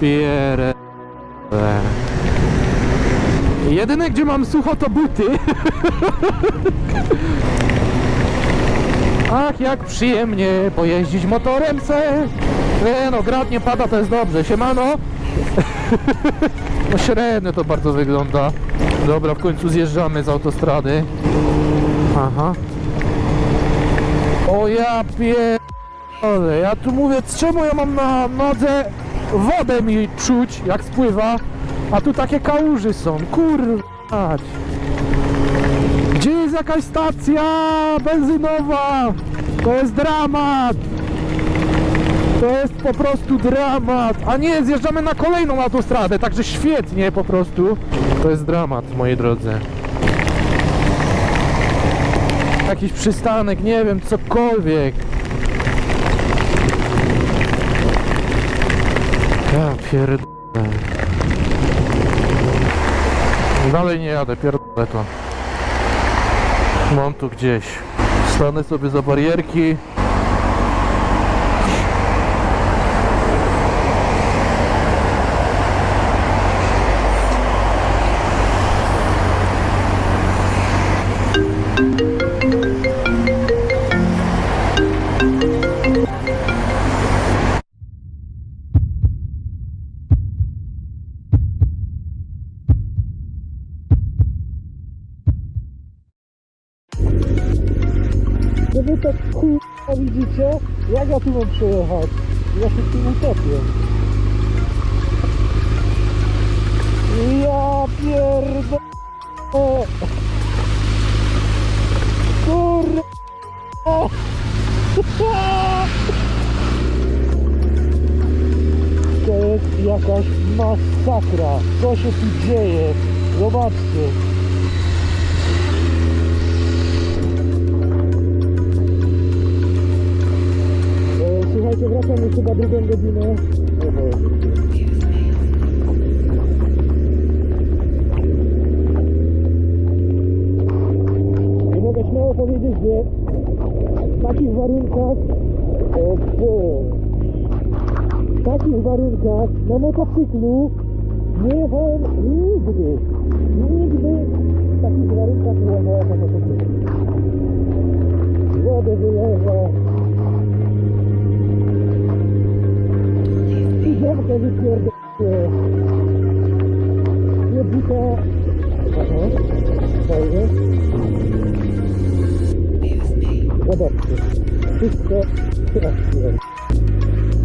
pierę. Jedyne gdzie mam sucho to buty. Ach, jak przyjemnie pojeździć motorem se. Nie no, grad nie pada, to jest dobrze. Siemano. No średnio to bardzo wygląda. Dobra, w końcu zjeżdżamy z autostrady. Aha. O ja pierdolę, ja tu mówię, czemu ja mam na nodze wodę mi czuć, jak spływa, a tu takie kałuży są, kurwa. Gdzie jest jakaś stacja benzynowa? To jest dramat. To jest po prostu dramat. A nie, zjeżdżamy na kolejną autostradę, także świetnie po prostu. To jest dramat, moi drodzy. Jakiś przystanek, nie wiem, cokolwiek. Ja pierdolę. Dalej nie jadę, pierdolę to. Mam tu gdzieś. Stanę sobie za barierki. Wy tak kurwa widzicie? Jak ja tu mam przejechać? Ja się tu utopię. Ja pierdolę! Kurwa! To jest jakaś masakra. Co się tu dzieje? Zobaczcie. Wracam już chyba drugą godzinę. O. Nie mogę śmiało powiedzieć, że w takich warunkach o Boże. w takich warunkach na motocyklu nie jechałem nigdy. Nigdy w takich warunkach nie jechałem na motocyklu. Zamkę wypierdolę. Nie buta. Aha. Fajnie. Zobaczcie. Wszystko trafiłem.